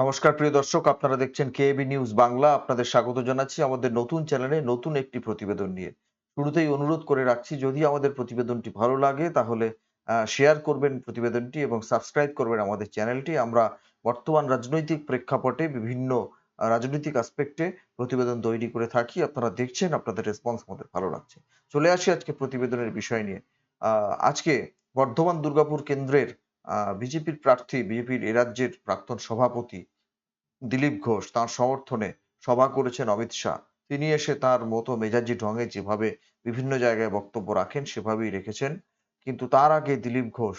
নমস্কার, প্রিয় দর্শক। আপনারা দেখছেন কেএবি নিউজ বাংলা। আপনাদের স্বাগত জানাচ্ছি আমাদের নতুন চ্যানেলে নতুন একটি প্রতিবেদন নিয়ে। শুরুতেই অনুরোধ করে রাখছি, যদি আমাদের প্রতিবেদনটি ভালো লাগে, তাহলে শেয়ার করবেন প্রতিবেদনটি এবং সাবস্ক্রাইব করবেন আমাদের চ্যানেলটি। আমরা বর্তমান রাজনৈতিক প্রেক্ষাপটে বিভিন্ন রাজনৈতিক আসপেক্টে প্রতিবেদন তৈরি করে থাকি। আপনারা দেখছেন, আপনাদের রেসপন্স আমাদের ভালো লাগছে। চলে আসি আজকে প্রতিবেদনের বিষয় নিয়ে। আজকে বর্ধমান দুর্গাপুর কেন্দ্রের বিজেপির প্রার্থী, বিজেপির এ রাজ্যের প্রাক্তন সভাপতি দিলীপ ঘোষ তার সমর্থনে সভা করেছেন অমিত শাহ। তিনি এসে তার মতো মেজাজি ঢঙে যেভাবে বিভিন্ন জায়গায় বক্তব্য রাখেন, সেভাবেই রেখেছেন। কিন্তু তার আগে দিলীপ ঘোষ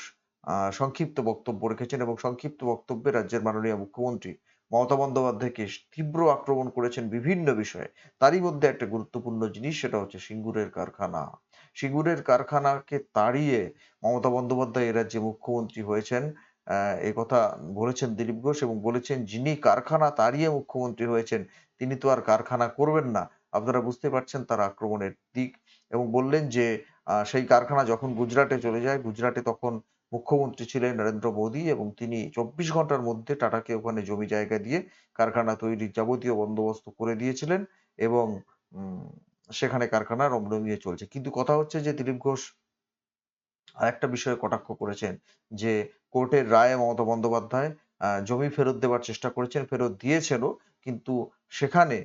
সংক্ষিপ্ত বক্তব্য রেখেছেন এবং সংক্ষিপ্ত বক্তব্যে রাজ্যের মাননীয় মুখ্যমন্ত্রী মমতা বন্দ্যোপাধ্যায়কে তীব্র আক্রমণ করেছেন বিভিন্ন বিষয়ে। তারই মধ্যে একটা গুরুত্বপূর্ণ জিনিস, সেটা হচ্ছে সিঙ্গুরের কারখানা। সিঙ্গুরের কারখানাকে তাড়িয়ে মমতা বন্দ্যোপাধ্যায় এ রাজ্যে মুখ্যমন্ত্রী হয়েছেন। এই কথা বলেছেন দিলীপ ঘোষ এবং বলেছেন যিনি কারখানা তাড়িয়ে মুখ্যমন্ত্রী হয়েছেন, তিনি তো আর কারখানা করবেন না। আপনারা বুঝতে পারছেন তার আক্রমণের দিক এবং বললেন যে সেই কারখানা যখন গুজরাটে চলে যায়, গুজরাটে তখন মুখ্যমন্ত্রী ছিলেন নরেন্দ্র মোদী এবং তিনি চব্বিশ ঘণ্টার মধ্যে টাটাকে ওখানে জমি জায়গা দিয়ে কারখানা তৈরির যাবতীয় বন্দোবস্ত করে দিয়েছিলেন এবং সেখানে কারখানা রমরমিয়ে চলছে। কিন্তু কথা হচ্ছে যে, দিলীপ ঘোষ আরেকটা বিষয়ে কটাক্ষ করেছেন যে, কোর্টের রায়ে মমতা বন্দ্যোপাধ্যায় জমি ফেরত দেওয়ার চেষ্টা করেছেন, ফেরত দিয়েছেনও, কিন্তু সেখানে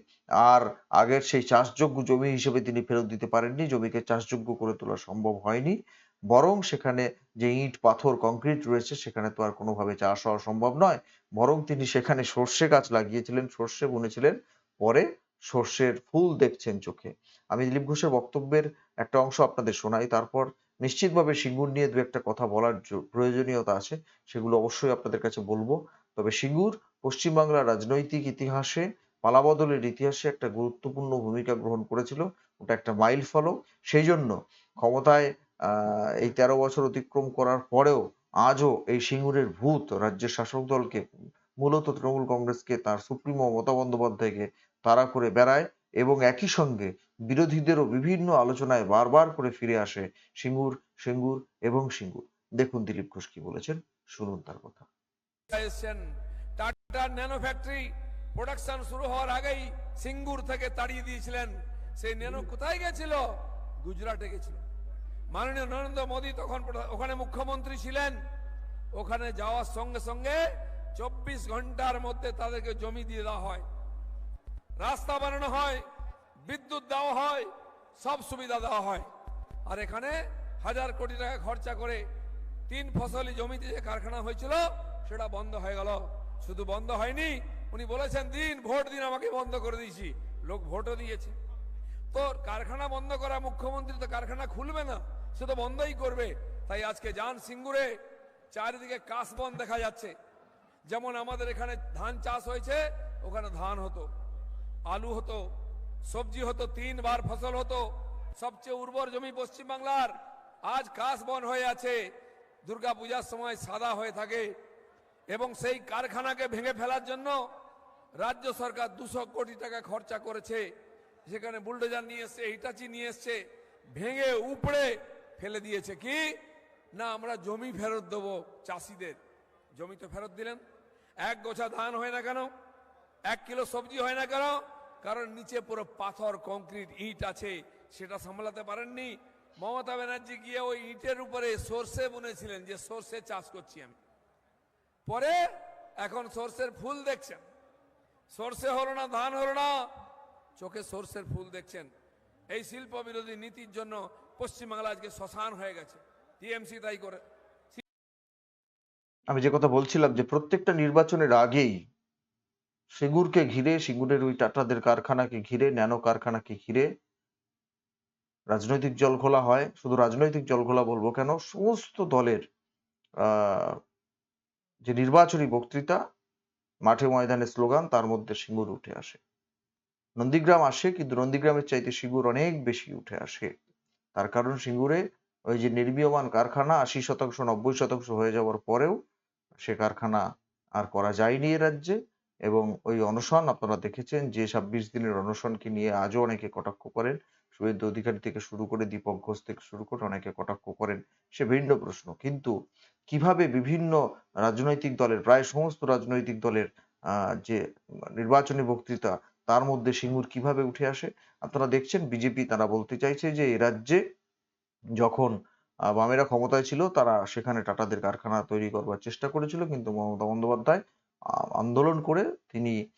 আর আগের সেই চাষযোগ্য জমি হিসেবে তিনি ফেরত দিতে পারেননি, জমিকে চাষযোগ্য করে তোলা সম্ভব হয়নি। বরং সেখানে যে ইট, পাথর, কংক্রিট রয়েছে, সেখানে তো আর কোনোভাবে চাষ হওয়া সম্ভব নয়। বরং তিনি সেখানে সর্ষে গাছ লাগিয়েছিলেন, সর্ষে বুনেছিলেন। পরে সর্ষের ফুল দেখছেন চোখে। আমি দিলীপ ঘোষের বক্তব্যের একটা অংশ আপনাদের শোনাই, তারপর নিশ্চিতভাবে সিঙ্গুর নিয়ে দু একটা কথা বলার প্রয়োজনীয়তা আছে, সেগুলো অবশ্যই আপনাদের কাছে বলব। তবে সিঙ্গুর পশ্চিমবাংলার রাজনৈতিক ইতিহাসে পালাবদলের ইতিহাসে একটা গুরুত্বপূর্ণ ভূমিকা গ্রহণ করেছিল, ওটা একটা মাইল ফলক। সেই জন্য ক্ষমতায় এই তেরো বছর অতিক্রম করার পরেও আজও এই সিঙ্গুরের ভূত রাজ্যের শাসক দলকে, মূলত তৃণমূল কংগ্রেসকে, তার সুপ্রিমো মমতা বন্দ্যোপাধ্যায়কে তাড়া করে বেড়ায় এবং একই সঙ্গে বিরোধীদেরও বিভিন্ন আলোচনায় বারবার করে ফিরে আসে সিঙ্গুর সিঙ্গুর এবং সিঙ্গুর। দেখুন দিলীপ ঘোষ কি বলেছেন, শুনুন তার কথা। ন্যানো ফ্যাক্টরি প্রোডাকশন শুরু হওয়ার আগেই সিঙ্গুর থেকে তাড়িয়ে দিয়েছিলেন। সেই ন্যানো কোথায় গেছিল? গুজরাটে গেছিল। মাননীয় নরেন্দ্র মোদী তখন ওখানে মুখ্যমন্ত্রী ছিলেন। ওখানে যাওয়ার সঙ্গে সঙ্গে চব্বিশ ঘণ্টার মধ্যে তাদেরকে জমি দিয়ে দেওয়া হয়। রাস্তা বানানো হয়, বিদ্যুৎ দেওয়া হয়, সব সুবিধা দেওয়া হয়। আর এখানে হাজার কোটি টাকা খরচা করে তিন ফসলি জমিতে যে কারখানা হয়েছিল, সেটা বন্ধ হয়ে গেল। শুধু বন্ধ হয়নি, উনি বলেছেন, দিন, ভোট, দিন আমাকে বন্ধ করে দিয়েছি। লোক ভোটও দিয়েছে। তো কারখানা বন্ধ করা, মুখ্যমন্ত্রী তো কারখানা খুলবে না, সে তো বন্ধই করবে। তাই আজকে যান সিঙ্গুরে চারিদিকে কাশবন দেখা যাচ্ছে। যেমন আমাদের এখানে ধান চাষ হয়েছে, ওখানে ধান হতো। আলু হতো, সবজি হতো, তিনবার ফসল হতো। সবচেয়ে উর্বর জমি পশ্চিমবাংলার আজ কাশ বন হয়ে আছে। দুর্গা পূজার সময় সাদা হয়ে থাকে এবং সেই কারখানাকে ভেঙে ফেলার জন্য রাজ্য সরকার দুশো কোটি টাকা খরচা করেছে। সেখানে বুলডোজার নিয়ে এসছে, হিটাচি নিয়ে এসছে, ভেঙে উপড়ে ফেলে দিয়েছে। কি? না, আমরা জমি ফেরত দেবো চাষিদের। জমি তো ফেরত দিলেন। এক গোছা ধান হয় না কেন? এক কিলো সবজি হয় না কেন? কারণ নিচে পুরো পাথর কংক্রিট ইট আছে, সেটা সামলাতে পারেননি। মমতা ব্যানার্জি গিয়ে ওই ইটের উপরে সর্ষে বুনেছিলেন, যে সর্ষে চাষ করছি আমি। পরে এখন সর্ষের ফুল দেখছেন। সর্ষে হলো না, ধান হলো না, চোখে সর্ষের ফুল দেখছেন। এই শিল্প বিরোধী নীতির জন্য পশ্চিমবাংলা আজকে শ্মশান হয়ে গেছে। টিএমসি তাই করে। আমি যে কথা বলছিলাম যে প্রত্যেকটা নির্বাচনের আগেই সিঙ্গুরকে ঘিরে, সিঙ্গুরের ওই টাটাদের কারখানাকে ঘিরে, ন্যানো কারখানাকে ঘিরে রাজনৈতিক জল খোলা হয়। শুধু রাজনৈতিক জল খোলা বলব কেন, সমস্ত দলের যে নির্বাচনী বক্তৃতা, মাঠে ময়দানে স্লোগান, তার মধ্যে সিঙ্গুর উঠে আসে। নন্দীগ্রাম আসে, কিন্তু নন্দীগ্রামের চাইতে সিঙ্গুর অনেক বেশি উঠে আসে। তার কারণ সিঙ্গুরে ওই যে নির্মীয়মান কারখানা, আশি শতাংশ, নব্বই শতাংশ হয়ে যাওয়ার পরেও সে কারখানা আর করা যায়নি এ রাজ্যে। এবং ওই অনশন আপনারা দেখেছেন যে ছাব্বিশ দিনের অনশনকে নিয়ে আজও অনেকে কটাক্ষ করেন। শুভেন্দু অধিকারী থেকে শুরু করে দীপক ঘোষ থেকে শুরু করে অনেকে কটাক্ষ করেন সে ভিন্ন প্রশ্ন। কিন্তু কীভাবে বিভিন্ন রাজনৈতিক দলের, প্রায় সমস্ত রাজনৈতিক দলের যে নির্বাচনী বক্তৃতা, তার মধ্যে সিঙ্গুর কীভাবে উঠে আসে? আপনারা দেখছেন বিজেপি তারা বলতে চাইছে যে এ রাজ্যে যখন বামেরা ক্ষমতায় ছিল, তারা সেখানে টাটাদের কারখানা তৈরি করবার চেষ্টা করেছিল। কিন্তু মমতা বন্দ্যোপাধ্যায় আন্দোলন করে তিনি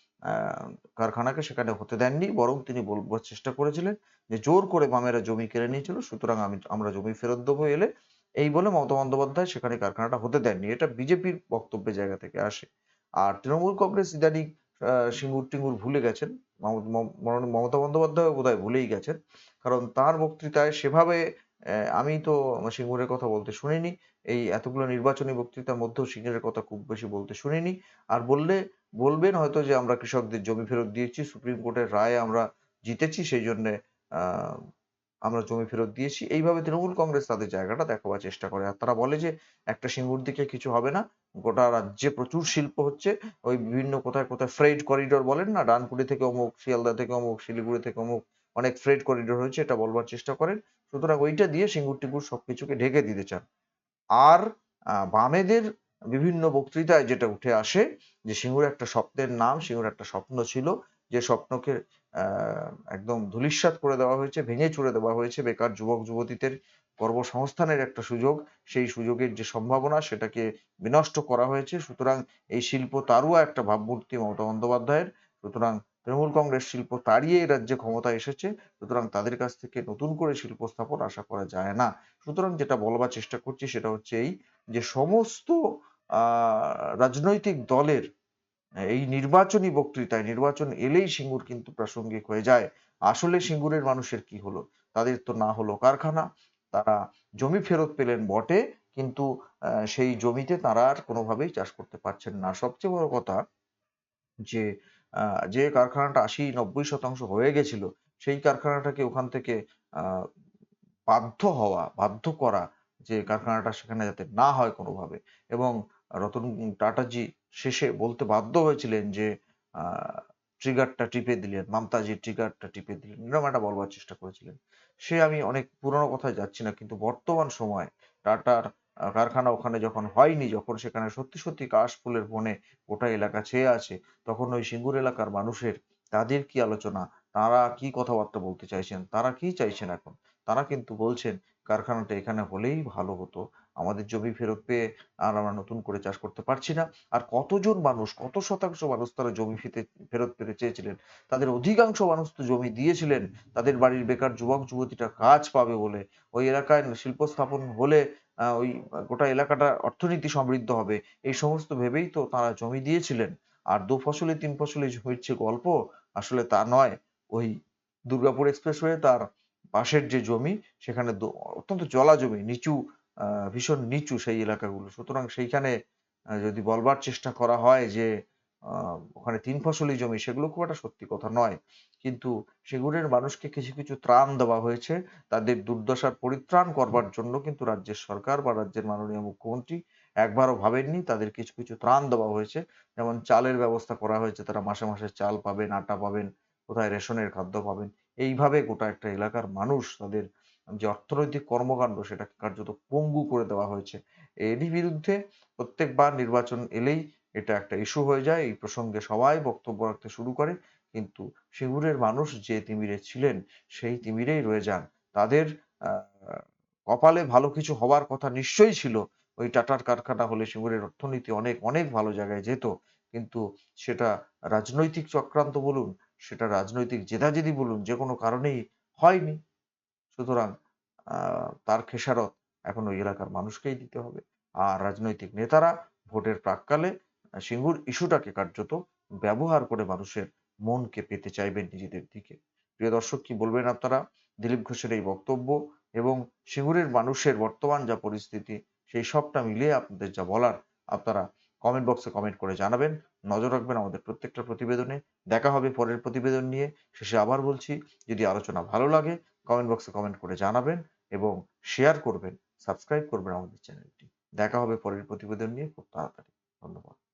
কারখানাকে সেখানে হতে দেননি, বরং তিনি বলবার চেষ্টা করেছিলেন যে জোর করে বামেরা জমি কেড়ে নিয়েছিল, সুতরাং আমি, আমরা জমি ফেরত দেবো এলে। এই বলে মমতা বন্দ্যোপাধ্যায় সেখানে কারখানাটা হতে দেননি। এটা বিজেপির বক্তব্যের জায়গা থেকে আসে। আর তৃণমূল কংগ্রেস ইদানিং সিঙ্গুর টিঙ্গুর ভুলে গেছেন। মম- মম- মম- মমতা বন্দ্যোপাধ্যায় বোধহয় ভুলেই গেছেন। কারণ তার বক্তৃতায় সেভাবে আমি তো সিঙ্গুরের কথা বলতে শুনিনি। এই এতগুলো নির্বাচনী বক্তৃতার মধ্যেও সিঙ্গুরের কথা খুব বেশি বলতে শুনিনি। আর বললে, বলবেন হয়তো যে আমরা কৃষকদের জমি ফেরত দিয়েছি, সুপ্রিম কোর্টের রায়ে আমরা জিতেছি, সেই জন্য আমরা জমি ফেরত দিয়েছি। এইভাবে তৃণমূল কংগ্রেস তাদের জায়গাটা দেখাবার চেষ্টা করে। আর তারা বলে যে, একটা সিঙ্গুর দিকে কিছু হবে না। গোটা রাজ্যে প্রচুর শিল্প হচ্ছে। ওই বিভিন্ন কোথায় কোথায় ফ্রেড করিডোর বলেন না ডানকুনি থেকে অমুক, শিয়ালদা থেকে অমুক, শিলিগুড়ি থেকে অমুক অনেক ফ্রেড করিডোর হয়েছে এটা বলবার চেষ্টা করেন। সুতরাং ওইটা দিয়ে সিঙ্গুর টিঙ্গুর সবকিছুকে ঢেকে দিতে চান। আর বামেদের বিভিন্ন বক্তৃতায় যেটা উঠে আসে যে সিঙ্গুর একটা স্বপ্নের নাম, সিঙ্গুর একটা স্বপ্ন ছিল যে স্বপ্নকে একদম ধূলিসাৎ করে দেওয়া হয়েছে, ভেঙে চুরে দেওয়া হয়েছে বেকার যুবক যুবতীদের কর্মসংস্থানের একটা সুযোগ। সেই সুযোগের যে সম্ভাবনা সেটাকে বিনষ্ট করা হয়েছে। সুতরাং এই শিল্প তারুয়া একটা ভাবমূর্তি মমতা বন্দ্যোপাধ্যায়ের। সুতরাং তৃণমূল কংগ্রেস শিল্প তাড়িয়ে এই রাজ্যে ক্ষমতায় এসেছে, সুতরাং তাদের কাছ থেকে নতুন করে শিল্প স্থাপন আশা করা যায় না। সুতরাং যেটা বলবার চেষ্টা করছি সেটা হচ্ছে এই যে সমস্ত রাজনৈতিক দলের এই নির্বাচনী বক্তৃতায় নির্বাচন এলেই সিঙ্গুর কিন্তু প্রাসঙ্গিক হয়ে যায়। আসলে সিঙ্গুরের মানুষের কি হলো? তাদের তো না হলো কারখানা, তারা জমি ফেরত পেলেন বটে, কিন্তু সেই জমিতে তারা আর কোনোভাবেই চাষ করতে পারছেন না। সবচেয়ে বড় কথা যে যে কারখানাটা আশি নব্বই শতাংশ হয়ে গেছিল, সেই কারখানাটাকে ওখান থেকে বাধ্য হওয়া, বাধ্য করা যে কারখানাটা সেখানে যাতে না হয় কোনোভাবে। এবং রতন টাটাজি শেষে বলতে বাধ্য হয়েছিলেন যে ট্রিগারটা টিপে দিলেন, মমতাজি ট্রিগারটা টিপে দিলেন, এরকম একটা বলবার চেষ্টা করেছিলেন। সে আমি অনেক পুরনো কথায় যাচ্ছি না, কিন্তু বর্তমান সময় টাটার কারখানা ওখানে যখন হয়নি, যখন সেখানে সত্যি সত্যি কাশ ফুলের বনে গোটা এলাকা ছেয়ে আছে, তখন ওই সিঙ্গুর এলাকার মানুষের তাদের কি আলোচনা? তারা কি কথাবার্তা বলতে চাইছেন? তারা কি চাইছেন এখন? তারা কিন্তু বলছেন, কারখানাটা এখানে হলেই ভালো হতো, আমাদের জমি ফেরত পেয়ে আর আমরা নতুন করে চাষ করতে পারছি না। আর কতজন মানুষ, কত শতাংশ মানুষ তারা জমি ফিতে, ফেরত পেতে চেয়েছিলেন? তাদের অধিকাংশ মানুষ তো জমি দিয়েছিলেন, তাদের বাড়ির বেকার যুবক যুবতীরা কাজ পাবে বলে। ওই এলাকায় শিল্প স্থাপন হলে ওই গোটা এলাকাটা অর্থনীতি সমৃদ্ধ হবে। এই সমস্ত ভেবেই তো তারা জমি দিয়েছিলেন। আর দু ফসলি তিন ফসলি হচ্ছে গল্প, আসলে তা নয়। ওই দুর্গাপুর এক্সপ্রেসওয়ে তার পাশের যে জমি, সেখানে অত্যন্ত জলা জমি, নিচু ভীষণ নিচু সেই এলাকাগুলো। সুতরাং সেইখানে যদি বলবার চেষ্টা করা হয় যে ওখানে তিন ফসলি জমি, সেগুলো খুব একটা সত্যি কথা নয়। কিন্তু সেগুলোর মানুষকে কিছু কিছু ত্রাণ দেওয়া হয়েছে। তাদের দুর্দশার পরিত্রাণ করবার জন্য কিন্তু রাজ্যের সরকার বা রাজ্যের মাননীয় মুখ্যমন্ত্রী একবারও ভাবেননি তাদের কিছু কিছু ত্রাণ দেওয়া হয়েছে। যেমন চালের ব্যবস্থা করা হয়েছে, তারা মাসে মাসে চাল পাবেন, আটা পাবেন, কোথায় রেশনের খাদ্য পাবেন। এইভাবে গোটা একটা এলাকার মানুষ তাদের যে অর্থনৈতিক কর্মকাণ্ড সেটাকে কার্যত পঙ্গু করে দেওয়া হয়েছে। এরই বিরুদ্ধে প্রত্যেকবার নির্বাচন এলেই এটা একটা ইস্যু হয়ে যায়। এই প্রসঙ্গে সবাই বক্তব্য রাখতে শুরু করে কিন্তু সিঙ্গুরের মানুষ যে তিমিরে ছিলেন, সেই তিমিরেই রয়ে যান। তাদের কপালে ভালো কিছু হওয়ার কথা নিশ্চয়ই ছিল। ওই টাটার কারখানা হলে সিঙ্গুরের অর্থনীতি অনেক অনেক ভালো জায়গায় যেত। কিন্তু সেটা রাজনৈতিক চক্রান্ত বলুন, সেটা রাজনৈতিক জেদাজেদি বলুন, যে কোনো কারণেই হয়নি। সুতরাং তার খেসারত এখন ওই এলাকার মানুষকেই দিতে হবে। আর রাজনৈতিক নেতারা ভোটের প্রাককালে সিঙ্গুর ইস্যুটাকে কার্যত ব্যবহার করে মানুষের মনকে পেতে চাইবেন নিজেদের দিকে। প্রিয় দর্শক, কি বলবেন আপনারা? দিলীপ ঘোষের এই বক্তব্য এবং সিঙ্গুরের মানুষের বর্তমান যা পরিস্থিতি, সেই সবটা মিলিয়ে আপনাদের যা বলার, আপনারা কমেন্ট বক্সে কমেন্ট করে জানাবেন। নজর রাখবেন আমাদের প্রত্যেকটা প্রতিবেদনে। দেখা হবে পরের প্রতিবেদন নিয়ে। শেষে আবার বলছি, যদি আলোচনা ভালো লাগে কমেন্ট বক্সে কমেন্ট করে জানাবেন এবং শেয়ার করবেন সাবস্ক্রাইব করবেন আমাদের চ্যানেলটি দেখা হবে পরের প্রতিবেদন নিয়ে খুব তাড়াতাড়ি। ধন্যবাদ।